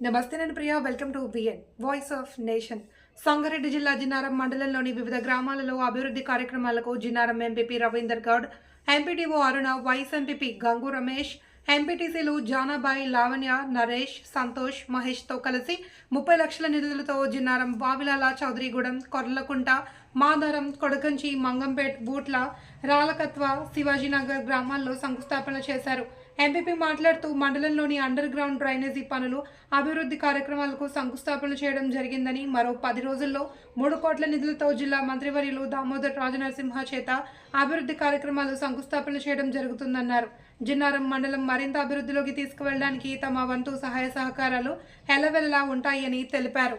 నమస్తే నేను Priya. Welcome to BN voice of nation Sangareddy జిల్లా జిన్నారం మండలంలోని వివిధ గ్రామాలలో అభివృద్ధి కార్యక్రమాలకు Jinnaram MPP Ravinder Goud MPTO Aruna vice MPP Gangu Ramesh ఎంపీటీసీలు జానాబాయి లావణ్య నరేష్ సంతోష్ మహేష్తో కలిసి ముప్పై లక్షల నిధులతో జిన్నారం వావిలాల చౌదరిగూడెం కొర్లకుంట మాదారం కొడకంచి మంగంపేట్ బూట్ల రాలకత్వ శివాజీనగర్ గ్రామాల్లో శంకుస్థాపన చేశారు. ఎంపీపీ మాట్లాడుతూ మండలంలోని అండర్ గ్రౌండ్ డ్రైనేజీ పనులు అభివృద్ధి కార్యక్రమాలకు శంకుస్థాపన చేయడం జరిగిందని మరో పది రోజుల్లో మూడు కోట్ల నిధులతో జిల్లా మంత్రివర్యులు దామోదర్ రాజనరసింహ చేత అభివృద్ధి కార్యక్రమాలు శంకుస్థాపన చేయడం జరుగుతుందన్నారు. జిన్నారం మండలం మరింత అభివృద్ధిలోకి తీసుకువెళ్ళడానికి తమ వంతు సహాయ సహకారాలు ఎల్లవెల్లలా ఉంటాయని తెలిపారు.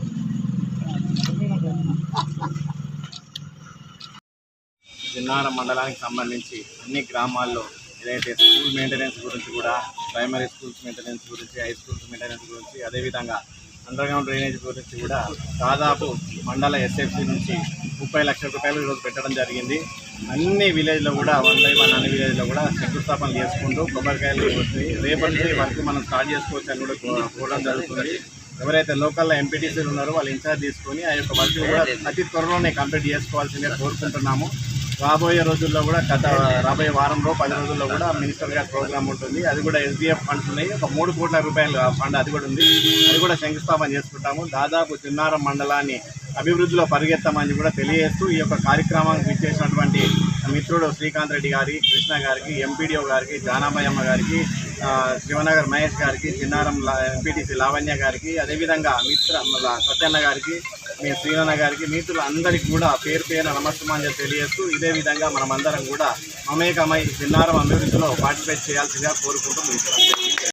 జిన్నారం మండలానికి సంబంధించి అన్ని గ్రామాల్లో ఏదైతే స్కూల్ మెయింటెనెన్స్ గురించి కూడా ప్రైమరీ స్కూల్స్ మెయింటెనెన్స్ గురించి హై స్కూల్స్ మెయింటెనెన్స్ గురించి అదేవిధంగా అండర్గ్రౌండ్ డ్రైనేజ్ గురించి కూడా దాదాపు మండల ఎస్ఎఫ్సి నుంచి ముప్పై లక్షల రూపాయలు ఈరోజు పెట్టడం జరిగింది. అన్ని విలేజ్లో కూడా వన్ బై వన్ అన్ని విలేజ్లో కూడా శంకుస్థాపన చేసుకుంటూ కొబ్బరికాయలు వస్తాయి రేపటి నుంచి వర్క్ మనం స్టార్ట్ చేసుకోవచ్చు అని కూడా కోరడం జరుగుతుంది. ఎవరైతే లోకల్లో ఎంపీటీసీలు ఉన్నారో వాళ్ళు ఇన్ఛార్జ్ తీసుకొని ఆ యొక్క వర్క్ కూడా అతి త్వరలోనే కంప్లీట్ చేసుకోవాల్సిందిగా కోరుకుంటున్నాము. రాబోయే రోజుల్లో కూడా గత రాబోయే వారంలో పది రోజుల్లో కూడా మినిస్టర్ గారి ప్రోగ్రామ్ ఉంటుంది. అది కూడా ఎస్డిఎఫ్ ఫండ్స్ ఉన్నాయి. ఒక మూడు కోట్ల రూపాయల ఫండ్ అది కూడా ఉంది. అది కూడా శంకుస్థాపన చేసుకుంటాము. దాదాపు చిన్నారం మండలాన్ని అభివృద్ధిలో పరిగెత్తామని కూడా తెలియజేస్తూ ఈ యొక్క కార్యక్రమానికి ఇచ్చేసినటువంటి మిత్రుడు శ్రీకాంత్ రెడ్డి గారి కృష్ణ గారికి ఎంపీడీఓ గారికి జానాబాయమ్మ గారికి శివనగర్ మహేష్ గారికి చిన్నారం ఎంపీటీసీ లావణ్య గారికి అదేవిధంగా మిత్ర సత్యన్న గారికి మీ శ్రీనాన్న గారికి మిత్రులు అందరికీ కూడా పేరు పేరున నమస్తమాన్ని తెలియజేస్తూ ఇదే విధంగా మనమందరం కూడా మమేకమై చిన్నారం అభివృద్ధిలో పార్టిసిపేట్ చేయాల్సిందిగా కోరుకుంటూ ముగిస్తున్నాం.